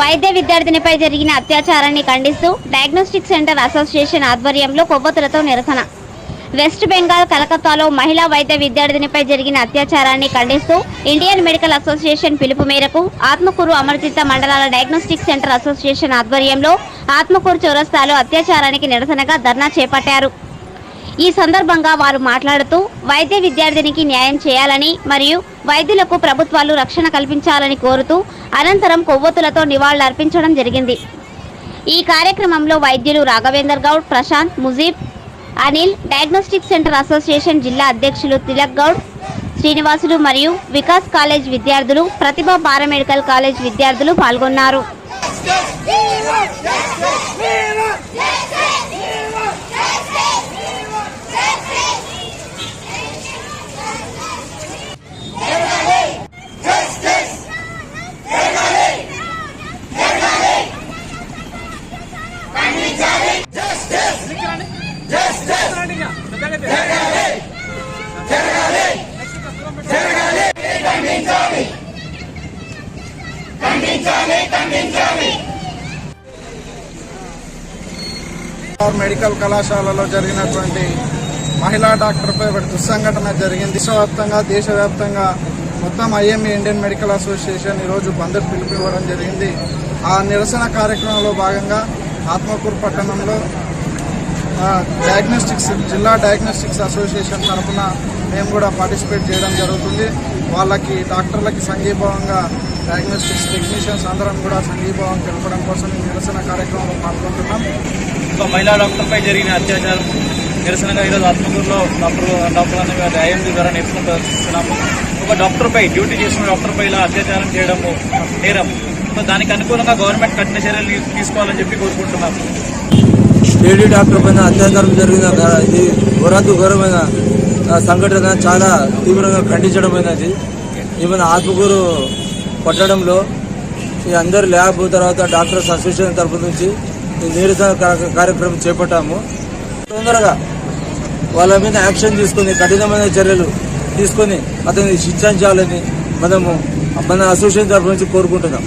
వైద్య విద్యార్థినిపై జరిగిన అత్యాచారాన్ని ఖండిస్తూ డయాగ్నోస్టిక్ సెంటర్ అసోసియేషన్ ఆధ్వర్యంలో కొవ్వొత్తులతో నిరసన. వెస్ట్ బెంగాల్ కలకత్తాలో మహిళా వైద్య విద్యార్థినిపై జరిగిన అత్యాచారాన్ని ఖండిస్తూ ఇండియన్ మెడికల్ అసోసియేషన్ పిలుపు మేరకు ఆత్మకూరు అమర్జిత మండలాల డయాగ్నోస్టిక్ సెంటర్ అసోసియేషన్ ఆధ్వర్యంలో ఆత్మకూరు చౌరస్తాలో అత్యాచారానికి నిరసనగా ధర్నా చేపట్టారు. ఈ సందర్భంగా వారు మాట్లాడుతూ వైద్య విద్యార్థినికి న్యాయం చేయాలని మరియు వైద్యులకు ప్రభుత్వాలు రక్షణ కల్పించాలని కోరుతూ అనంతరం కొవ్వొత్తులతో నివాళులర్పించడం జరిగింది. ఈ కార్యక్రమంలో వైద్యులు Raghavender Goud Prashanth Mujeeb Anil diagnostic centre association జిల్లా అధ్యక్షులు తిలక్ గౌడ్ శ్రీనివాసులు మరియు వికాస్ కాలేజ్ విద్యార్థులు ప్రతిభ పారామెడికల్ కాలేజ్ విద్యార్థులు పాల్గొన్నారు. మెడికల్ కళాశాలలో జరిగినటువంటి మహిళా డాక్టర్పై ఒకటి దుస్సంఘటన జరిగింది. దేశవ్యాప్తంగా దేశవ్యాప్తంగా మొత్తం ఐఎంఏ ఇండియన్ మెడికల్ అసోసియేషన్ ఈరోజు బంద్ పిలుపు ఇవ్వడం జరిగింది. ఆ నిరసన కార్యక్రమంలో భాగంగా ఆత్మకూరు పట్టణంలో డయాగ్నోస్టిక్స్ జిల్లా డయాగ్నోస్టిక్స్ అసోసియేషన్ తరఫున మేము కూడా పార్టిసిపేట్ చేయడం జరుగుతుంది. వాళ్ళకి డాక్టర్లకి సంఘీభావంగా డయాగ్నోస్టిక్స్ టెక్నీషియన్స్ అందరం కూడా సంఘీభావం తెలపడం కోసం ఈ నిరసన కార్యక్రమంలో పాల్గొంటున్నాం. ఒక మహిళా డాక్టర్పై జరిగిన అత్యాచారం నిరసనగా ఈరోజు ఆత్మకూరులో డాక్టర్ డాక్టర్ అనే ఐఎండీ ద్వారా ప్రదర్శిస్తున్నాము ఒక డాక్టర్పై డ్యూటీ చేసిన డాక్టర్పై ఇలా అత్యాచారం చేయడము నేరం. సో దానికి అనుకూలంగా గవర్నమెంట్ కఠిన చర్యలు తీసుకోవాలని చెప్పి కోరుకుంటున్నాము లేడీ డాక్టర్ పైన అత్యాచారం జరిగిన ఇది ఘోరాతి ఘోరమైన సంఘటన చాలా తీవ్రంగా ఖండించడమైనది ఈమెను ఆత్మకూరు పట్టడంలో ఈ అందరు ల్యాబ్ తర్వాత డాక్టర్స్ అసోసియేషన్ తరపు నుంచి ఈ నిరసన కార్యక్రమం చేపట్టాము. తొందరగా వాళ్ళ మీద యాక్షన్ తీసుకొని కఠినమైన చర్యలు తీసుకొని అతన్ని శిక్షించాలని మనము మన అసోసియేషన్ తరపు నుంచి కోరుకుంటున్నాం.